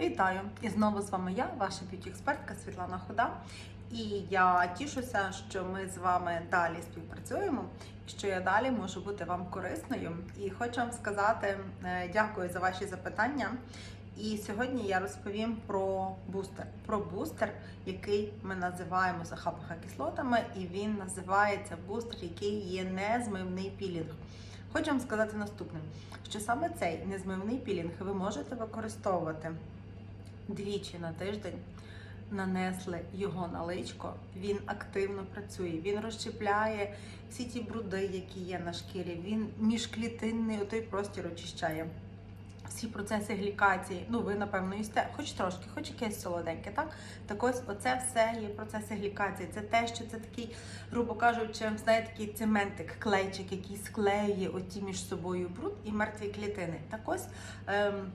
Вітаю! І знову з вами я, ваша б'юті-експертка Світлана Хода. І я тішуся, що ми з вами далі співпрацюємо, що я далі можу бути вам корисною. І хочу вам сказати е, дякую за ваші запитання. І сьогодні я розповім про бустер. Про бустер, який ми називаємо за кислотами, і він називається бустер, який є незмивний пілінг. Хочу вам сказати наступне, що саме цей незмивний пілінг ви можете використовувати двічі на тиждень. Нанесли його на личко, він активно працює, він розщепляє всі ті бруди, які є на шкірі. Він міжклітинний той простір очищає. Всі процеси глікації, ну ви напевно їсте, хоч трошки, хоч якесь солоденьке, так? Так ось оце все є процеси глікації. Це те, що це такий, грубо кажучи, знаєте, такий цементик, клейчик, який склеює оті між собою бруд і мертві клітини. Так ось. Ем,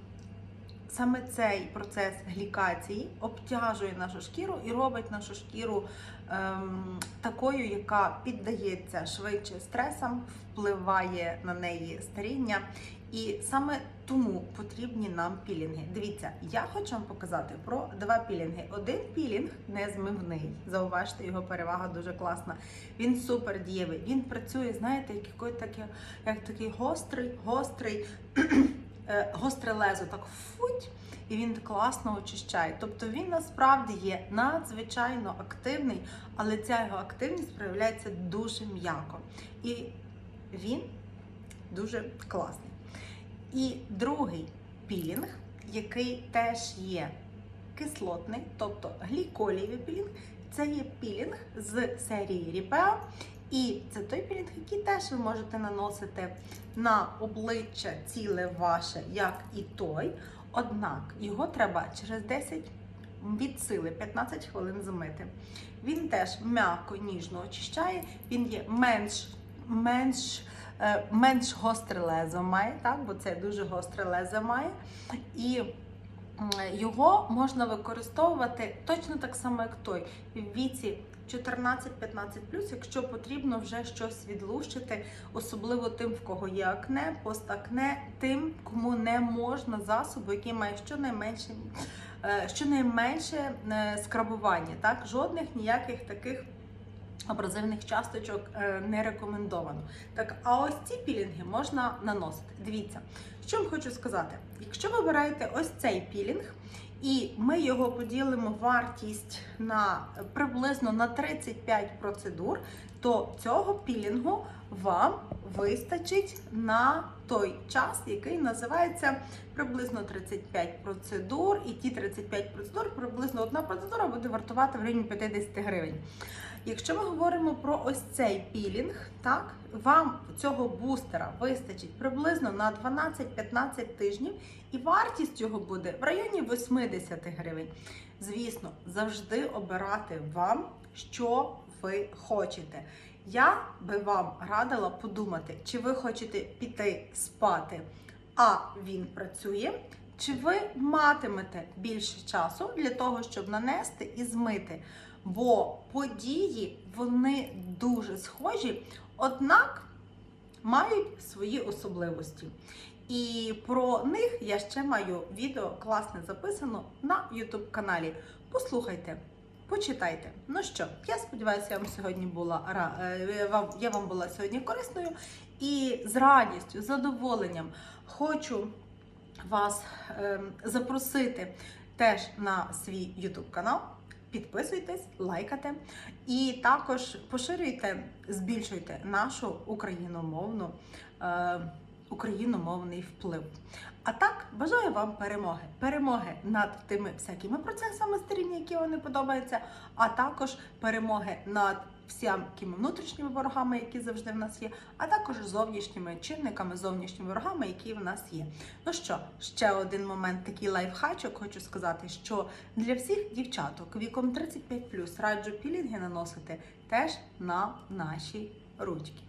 Саме цей процес глікації обтяжує нашу шкіру і робить нашу шкіру ем, такою, яка піддається швидше стресам, впливає на неї старіння. І саме тому потрібні нам пілінги. Дивіться, я хочу вам показати про два пілінги. Один пілінг незмивний. Зауважте, його перевага дуже класна. Він супер дієвий. Він працює, знаєте, як, такий, як такий гострий, гострий. Е, гостре лезо так футь, і він класно очищає. Тобто він насправді є надзвичайно активний, але ця його активність проявляється дуже м'яко. І він дуже класний. І другий пілінг, який теж є кислотний, тобто гліколієвий пілінг, це є пілінг з серії Ріпео. І це той пілінг, який теж ви можете наносити на обличчя ціле ваше, як і той. Однак його треба через 10 від сили 15 хвилин замити. Він теж м'яко, ніжно очищає, він є менш менш, е, менш гостре лезо має, так, бо це дуже гостре лезо має. І його можна використовувати точно так само, як той в віці 14-15 якщо потрібно вже щось відлущити, особливо тим, в кого є акне, постакне, тим, кому не можна засобу, який має щонайменше щонайменше е, скрабування. Так? Жодних ніяких таких. Абразивних часточок е, не рекомендовано. Так, а ось ці пілінги можна наносити. Дивіться, що вам хочу сказати: якщо ви обираєте ось цей пілінг, і ми його поділимо вартість на приблизно на 35 процедур, то цього пілінгу вам вистачить на той час, який називається приблизно 35 процедур. І ті 35 процедур, приблизно одна процедура буде вартувати в районі 50 гривень. Якщо ми говоримо про ось цей пілінг, так, вам цього бустера вистачить приблизно на 12-15 тижнів, і вартість його буде в районі 80 гривень. Звісно, завжди обирати вам, що ви хочете. Я би вам радила подумати, чи ви хочете піти спати, а він працює. Чи ви матимете більше часу для того, щоб нанести і змити? Бо події вони дуже схожі, однак мають свої особливості. І про них я ще маю відео класне записано на YouTube каналі. Послухайте, почитайте. Ну що, я сподіваюся, я вам сьогодні була е, я вам була сьогодні корисною і з радістю, з задоволенням хочу вас ем, запросити теж на свій YouTube канал. Підписуйтесь, лайкайте і також поширюйте, збільшуйте нашу україномовну, е, україномовний вплив. А так, бажаю вам перемоги. Перемоги над тими всякими процесами старіння, які вам не подобаються, а також перемоги над всякими внутрішніми ворогами, які завжди в нас є, а також зовнішніми чинниками, зовнішніми ворогами, які в нас є. Ну що, ще один момент, такий лайфхачок, хочу сказати, що для всіх дівчаток віком 35 раджу пілінги наносити теж на наші ручки.